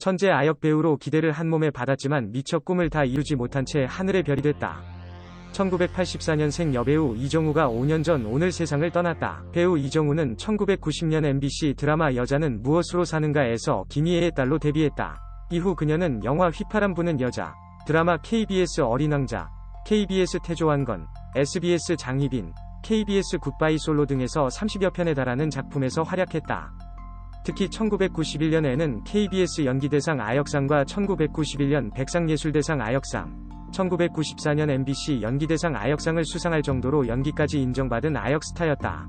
천재 아역 배우로 기대를 한 몸에 받았지만 미처 꿈을 다 이루지 못한 채 하늘의 별이 됐다. 1984년생 여배우 이정우가 5년 전 오늘 세상을 떠났다. 배우 이정우는 1990년 MBC 드라마 여자는 무엇으로 사는가에서 김희애의 딸로 데뷔했다. 이후 그녀는 영화 휘파람 부는 여자, 드라마 KBS 어린 왕자, KBS 태조왕건, SBS 장희빈, KBS 굿바이 솔로 등에서 30여 편에 달하는 작품에서 활약했다. 특히 1991년에는 KBS 연기대상 아역상과 1991년 백상예술대상 아역상, 1994년 MBC 연기대상 아역상을 수상할 정도로 연기까지 인정받은 아역 스타였다.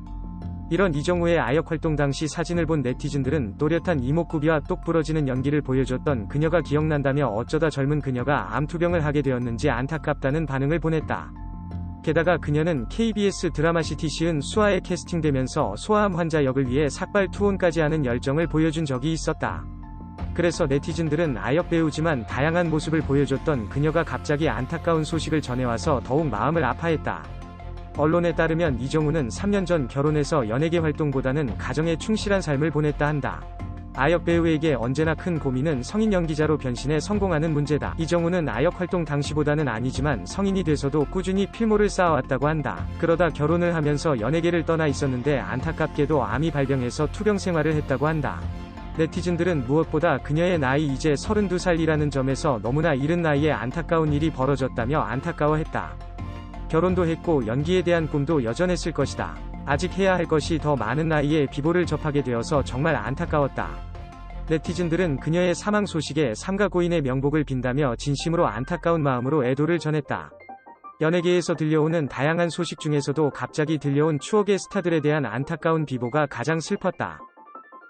이런 이정우의 아역 활동 당시 사진을 본 네티즌들은 또렷한 이목구비와 똑 부러지는 연기를 보여줬던 그녀가 기억난다며 어쩌다 젊은 그녀가 암투병을 하게 되었는지 안타깝다는 반응을 보냈다. 게다가 그녀는 KBS 드라마 시티 시은 수아에 캐스팅되면서 소아암 환자 역을 위해 삭발 투혼까지 하는 열정을 보여준 적이 있었다. 그래서 네티즌들은 아역 배우지만 다양한 모습을 보여줬던 그녀가 갑자기 안타까운 소식을 전해와서 더욱 마음을 아파했다. 언론에 따르면 이정우는 3년 전 결혼해서 연예계 활동보다는 가정에 충실한 삶을 보냈다 한다. 아역 배우에게 언제나 큰 고민은 성인 연기자로 변신해 성공하는 문제다. 이정우는 아역 활동 당시보다는 아니지만 성인이 돼서도 꾸준히 필모를 쌓아왔다고 한다. 그러다 결혼을 하면서 연예계를 떠나 있었는데 안타깝게도 암이 발병해서 투병 생활을 했다고 한다. 네티즌들은 무엇보다 그녀의 나이 이제 32살이라는 점에서 너무나 이른 나이에 안타까운 일이 벌어졌다며 안타까워했다. 결혼도 했고 연기에 대한 꿈도 여전했을 것이다. 아직 해야 할 것이 더 많은 나이에 비보를 접하게 되어서 정말 안타까웠다. 네티즌들은 그녀의 사망 소식에 삼가 고인의 명복을 빈다며 진심으로 안타까운 마음으로 애도를 전했다. 연예계에서 들려오는 다양한 소식 중에서도 갑자기 들려온 추억의 스타들에 대한 안타까운 비보가 가장 슬펐다.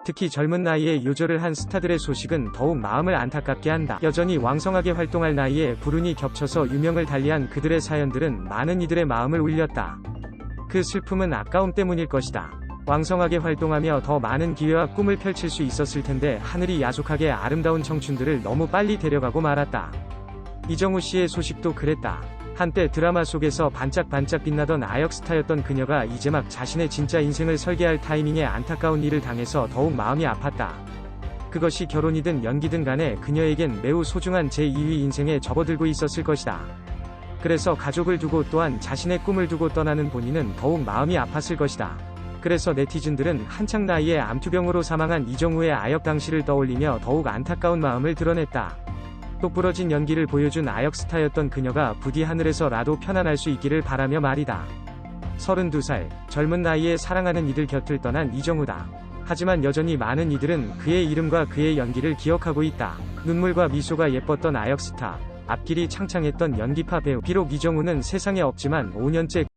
특히 젊은 나이에 요절을 한 스타들의 소식은 더욱 마음을 안타깝게 한다. 여전히 왕성하게 활동할 나이에 불운이 겹쳐서 유명을 달리한 그들의 사연들은 많은 이들의 마음을 울렸다. 그 슬픔은 아까움 때문일 것이다. 왕성하게 활동하며 더 많은 기회와 꿈을 펼칠 수 있었을 텐데 하늘이 야속하게 아름다운 청춘들을 너무 빨리 데려가고 말았다. 이정우 씨의 소식도 그랬다. 한때 드라마 속에서 반짝반짝 빛나던 아역 스타였던 그녀가 이제 막 자신의 진짜 인생을 설계할 타이밍에 안타까운 일을 당해서 더욱 마음이 아팠다. 그것이 결혼이든 연기든 간에 그녀에겐 매우 소중한 제2위 인생에 접어들고 있었을 것이다. 그래서 가족을 두고 또한 자신의 꿈을 두고 떠나는 본인은 더욱 마음이 아팠을 것이다. 그래서 네티즌들은 한창 나이에 암투병으로 사망한 이정우의 아역 당시를 떠올리며 더욱 안타까운 마음을 드러냈다. 똑부러진 연기를 보여준 아역 스타였던 그녀가 부디 하늘에서라도 편안할 수 있기를 바라며 말이다. 32살, 젊은 나이에 사랑하는 이들 곁을 떠난 이정우다. 하지만 여전히 많은 이들은 그의 이름과 그의 연기를 기억하고 있다. 눈물과 미소가 예뻤던 아역 스타, 앞길이 창창했던 연기파 배우. 비록 이정우는 세상에 없지만 5년째